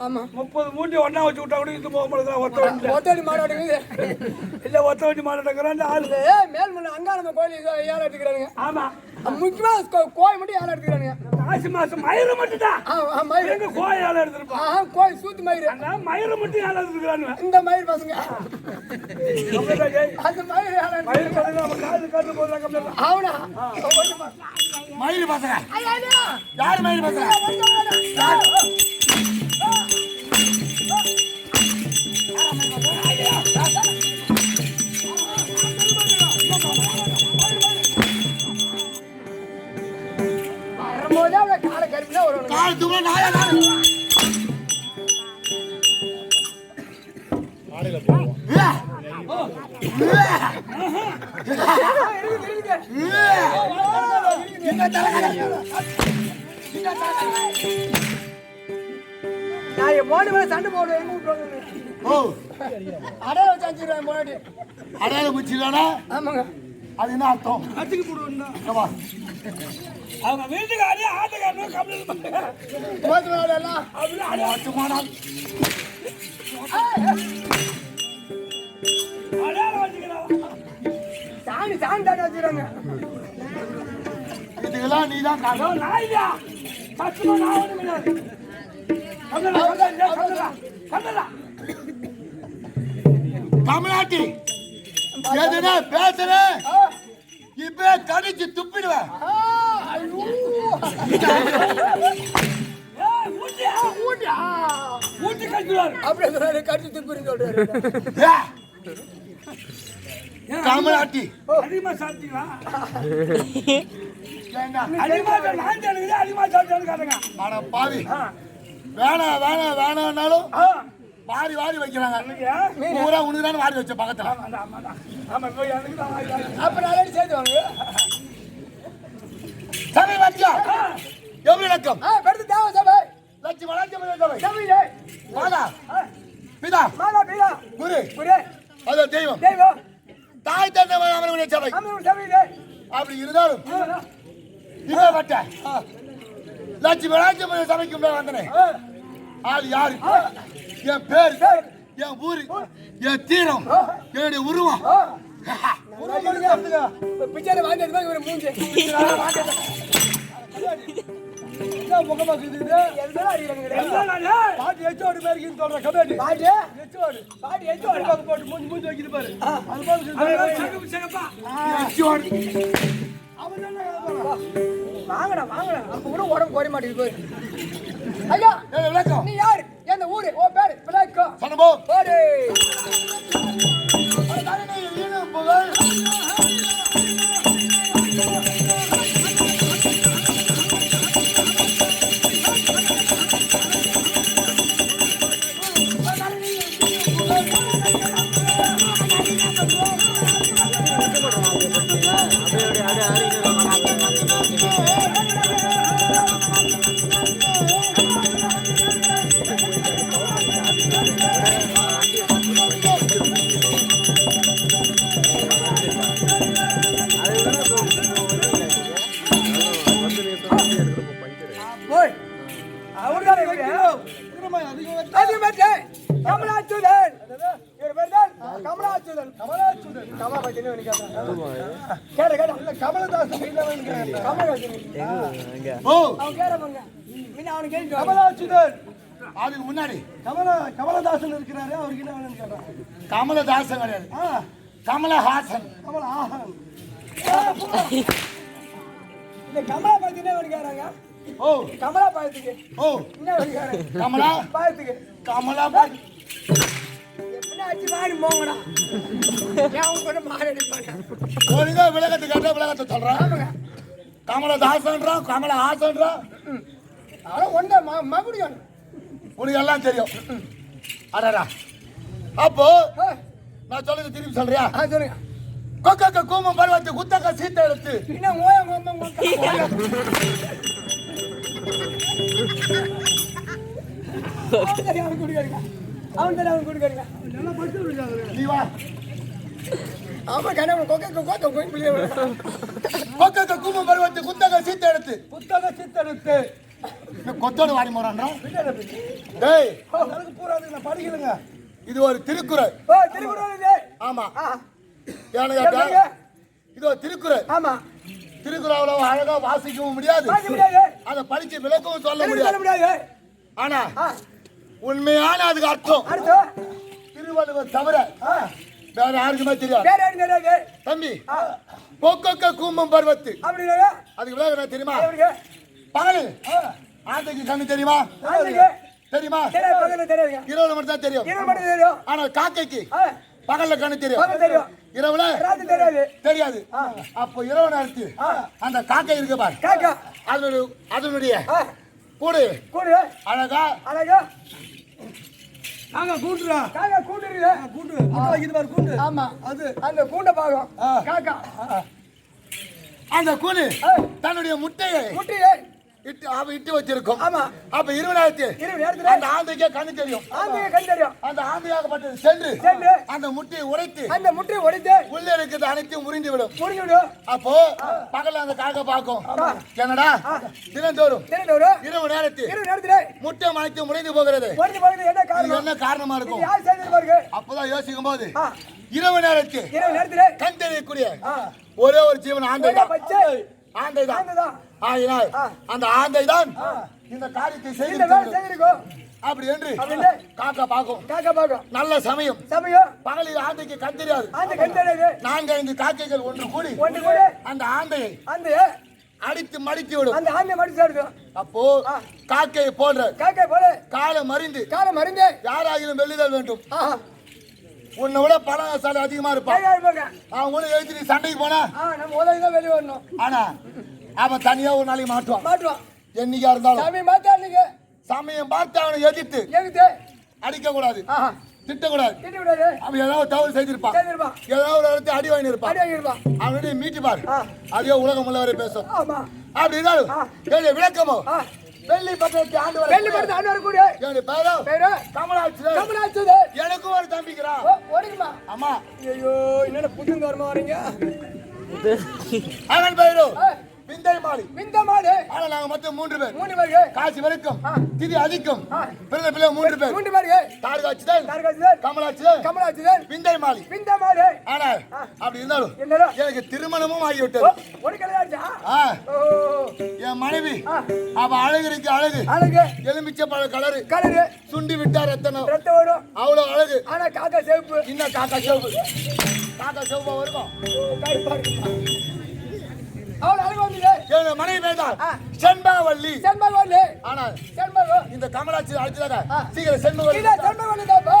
ஆமா. முப்பது மூட்டி ஒண்ணா வச்சு விட்டா கூட இது போக முடியாது ஒத்த வண்டி ஒத்தடி மாடாடுங்குது இல்ல ஒத்த வண்டி மாட்டாங்கிறான் ஆளு. மேல்மலை அங்க நம்ம கோயில் இதை ஏழை எடுத்துக்கிறானுங்க. ஆமா. முக்கியமா கோயில் மட்டும் ஏழை எடுத்துக்கிறானுங்க. மாசம் மாசம் மயிறு மட்டும்தான். ஆ, ஆ, மயிர் எங்க கோயில் ஆளு எடுத்துருப்பான் ஆ கோயில் சூத்து மயிர் அங்க மயிறு மட்டும் எடுத்துக்கிறானுங்க. இந்த மயிர் பசங்க. அந்த மயிர் மயிறு கடையில் நம்ம காது காட்டு கம்மியா அவனா? மயில் பசங்க. யார் மயில் பசங்க? வரும்போதே அவனை காலை கருப்பினா வருவானுங்க கால் தூங்க நானு நான் என் போன மேல சண்டை போடுவேன் எங்க விட்டுருவாங்க ஓ. அடையாளம் வச்சு போனாடி அடையாளம் குச்சிடா ஆமாங்க. அது என்ன அர்த்தம்? அச்சுக்கு போடுவோம்னா ஏம்மா, அவங்க வீட்டுக்காரி ஆட்டுக்காரனும் கம்ப்ளைண்ட் சாணி சாணி தானே வச்சுக்கிறாங்க. இதுக்கெல்லாம் நீதான் காரணம். நாயா சத்துமா நான் ஒண்ணு கிடையாது கந்தலா கந்தலா கந்தலா கந்தலா தமிழ்நாட்டி எதுனா பேசுறேன் ஆ, இப்ப கடிச்சு துப்பிடுவேன் ஊட்டி, கழிச்சுடுவாரு அப்படியே சொல்றாரு, கடிச்சு துப்புன்னு சொல்றாரு. ஏ, தமிழ்நாட்டி அதிகமா சாப்பிட்டீங்களா? சாப்பிட்டு நான் தெரியுது அதிகமா சாப்பிட்டான்னு காட்டுங்க. அட பாவி. ஆ. வேணாம் வேணாம் வேணாம்னாலும் ஆ. வாரி வாரி வைக்கிறாங்க? பூரா உனக்குதான் வாரி வச்ச பக்கத்துல. தான். அப்ப நாளைக்கு சேர்த்து வாங்க. சபை வச்சோம் எப்படி இலக்கம் ஆ, படுத்து தேவ சபை. லட்சுமி லட்சுமி சபை. சபையிலே. மாதா. பிதா. மாதா, பீடா. குரு. குரு, அது தெய்வம். தெய்வம். தாய் தந்தை அவனுடைய சபை. சபையிலே. அப்படி இருந்தாலும் இதை பட்ட லட்சுமி லட்சுமி சபைக்கு வந்தனே. ஆள் யாரு என் பேர் என் ஊரு என் தீரம் என்னுடைய உருவம் பாருங்க, இவரு மூஞ்சி. என்ன முகமா இருக்குது? எல்லாம் அடிக்கிறாங்க. என்ன நானு? பாட்டி எச்சோடு இருக்குன்னு சொல்றேன், கபடி. பாட்டி, எச்சோடு. பாட்டி எச்சு வாடா. பாக்கு போட்டு மூஞ்சி மூஞ்சி வைக்குது பாரு. அது சிகப்பா. அவன்? வாங்கடா வாங்கடா அப்ப கூட உடம்பு குறைய மாட்டேங்குது. ஐயா விளக்கம். நீ யாரு? எந்த ஊரு? ஓ பேரு? விளக்கம். சனபோ கமலாச்சுதன் கமலாச்சுதன் கமலா பத்தி என்ன கேட்டேன் கேட்ட கேட்ட கமலதாசன் கமலதாசன் ஓ அவன் கேட்பாங்க முன்ன அவனுக்கு கேட்டு கமலாச்சுதன். அதுக்கு முன்னாடி. கமல கமலதாசன் இருக்கிறாரு அவருக்கு என்ன வேணும்னு கேட்டான். கமலதாசன் கிடையாது. கமலஹாசன். கமல ஆஹன் இந்த கமலா பத்தி என்ன வேணும் கேட்றாங்க ஓ. கமலா பாயத்துக்கு ஓ என்ன கமலா. பாயத்துக்கு கமலா எப்படின்னா ஒழுங்கா விளக்கத்தை கேட்டா விளக்கத்தை சொல்றான் கமலதாசன்றான் கமலஹாசன்றான் அவன் ஒன்றை ம. மகுடியான் உனக்கு எல்லாம் தெரியும். அடடா. அப்போ நான் சொல்லுங்க திரும்பி சொல்றியா? ஆ, சொல்லுங்க. கொக்கக்க கூமம் பருவத்து குத்தக்க சீத்த எடுத்து. என்ன ஓய ஓய ஓய அவன் தெரியும் அவன் குடிக்காருங்க நீ வா. அவன் கண்ணவன் கொக்க கொக்க போய் பிள்ளைய கொக்கக்க கூமம் பருவத்து குத்தக்க சீத்த எடுத்து. புத்தக சித்தெடுத்து கொத்தோடு வாடி போறான்றா. டேய். அதுக்கு நான் படிக்கலைங்க. இது ஒரு திருக்குறள். திருக்குறள் இது? ஆமா. ஏன்னு இது ஒரு திருக்குறள். ஆமா. திருக்குறள் அழகா வாசிக்கவும் முடியாது. அதை படிச்சு விளக்கவும் சொல்ல முடியாது. ஆனா உண்மையான அதுக்கு அர்த்தம். திருவள்ளுவர் தவிர வேற யாருக்குமே தெரியாது. தம்பி பொக்கொக்க கூம்பம் பருவத்து. அதுக்கு என்ன தெரியுமா? பகல். ஆந்தைக்கு கண்ணு தெரியுமா? தெரியுமா? இரவுல மட்டும் தான் தெரியும். இருபது மட்டும் தெரியும். ஆனா காக்கைக்கு பகல்ல கண்ணு தெரியும். இரவுல தெரியாது. தெரியாது. அப்போ இரவு நேரத்து அந்த காக்கை இருக்கு பாரு. காக்கா. அதனுடைய அதனுடைய கூடு. கூடு. அழகா. அழகா. நாங்க கூட்டுறா காக்கா இருக்குது கூட்டு. முட்டை வைக்குது பாரு கூண்டு ஆமா. அது. அந்த கூண்டை பாகம். ஆ. காக்கா. அந்த கூடு ஆ. தன்னுடைய முட்டையை முட்டையை இட்டு அவ இட்டு வச்சிருக்கும். ஆமா. அப்ப இருபதாயிரத்து இருபது நேரத்துல அந்த ஆந்தைக்கே கண்ணு தெரியும். ஆமையை கண் தெரியும். அந்த ஆந்தையாகப்பட்டது சென்று சென்று. அந்த முட்டையை உடைத்து அந்த முட்டையை உடைத்து உள்ளே இருக்கிறது அனைத்தையும் முறிந்து விடும் முடிஞ்சு விடும் அப்போ பகல்ல அந்த காக்கை பார்க்கும். என்னடா? தினந்தோறும் விடும் இரவு நேரத்தில் இருபது நேரத்துல முட்டை அனைத்தும் முறிந்து போகிறது. உடைஞ்சு போகிறது என்ன காரணம்? என்ன காரணமா இருக்கும்? யார் செய்தது பாருங்க. அப்பதான் யோசிக்கும் போது இரவு நேரத்தில் இருபது நேரத்துல கண் தெரியக்கூடிய ஒரே ஒரு ஜீவன் ஆந்தை ஆந்தை தான். ஆகினால். அந்த ஆந்தை தான் இந்த காரியத்தை செய்து அப்படி என்று காக்கா பார்க்கும். காக்கா பாக்கம் நல்ல சமயம். சமயம். பகலில் ஆந்தைக்கு கண் தெரியாது. அந்த கண் தெரியாது. நான்கு ஐந்து காக்கைகள் ஒன்று கூடி ஒன்று கூட அந்த ஆந்தையை அந்த அடித்து மடித்து விடும். அந்த ஆந்தை மடிச்சு சாடுது அப்போ காக்கையை போன்ற காக்கா போல காலை மறிந்து காலம் மருந்து யாராகிலும் வெள்ளுதல் வேண்டும். உன்னை விட பணசாலை அதிகமா இருப்பான் அவன் கூட எழுத்து நீ சண்டைக்கு போனா? ஆ நம்ம உதவி தான் வெளியே வரணும். ஆனா அவன் தனியா ஒரு நாளைக்கு மாட்டுவான். மாட்டுவோம் என்னைக்கா இருந்தாலும். சாமி மாத்தா நீங்க? சமயம் பார்த்து அவனை எதிர்த்து. எகுது அடிக்க கூடாது திட்டக்கூடாது. அவன் ஏதாவது தவறு செய்திருப்பான். ஏதாவது ஒரு இடத்துல அடி வாங்கி இருப்பான் அவனுடைய மீட்டு பார். அதே உலகம் உள்ளவரை பேசும். ஆமா. அப்படி இருந்தாலும் விளக்கமோ? வெள்ளி பட்டத்தை ஆண்டு வர வெள்ளி படுத்து அண்ணா கூட என்னுடைய பேரோ பேரு கமலாட்சி கமலாச்சுது எனக்கும் ஒரு தம்பிக்கிறா. ஓடிக்குமா ஆமா. ஐயோ என்னென்ன புதுங்க வருமா வரீங்க அவன் பேரோ ஆ, பிந்தை மாறி. இந்த மாடு ஆனா நாங்க மொத்தம் மூன்று பேர். மூணு பேருக்கு காட்சி வரைக்கும். திதி அதிகம். பிறந்த பிள்ளை மூன்று பேர். மூன்று பேருக்கு தார்காட்சிதல் தாரகாச்சுதன் கமலாட்சிதல் கமலாச்சுதன் பிந்தை மாலி இந்த மாடு ஆனால் அப்படி இருந்தாலும் எனக்கு திருமணமும் ஆகிவிட்டது. என் மனைவி. அவ அழகுக்கு அழகு. அழகு. எலுமிச்சை பழ கலரு. கலரு. சுண்டி விட்டா ரத்தனம் ரத்தம் வரும். அவ்வளவு அழகு. ஆனா காக்கா சேப்பு இன்னும் காக்கா சிவப்பு. காக்கா சிவப்பா இருக்கும் அவள் அழகு வந்தீங்க என் மனைவி பேதால் செண்பகவல்லி. செண்பகவல்லி. ஆனால் செண்பகம் இந்த கமலாட்சி அழைச்சதாக சீக்கிரம் செண்பகவல்லி செண்பகவல்லி தாப்பா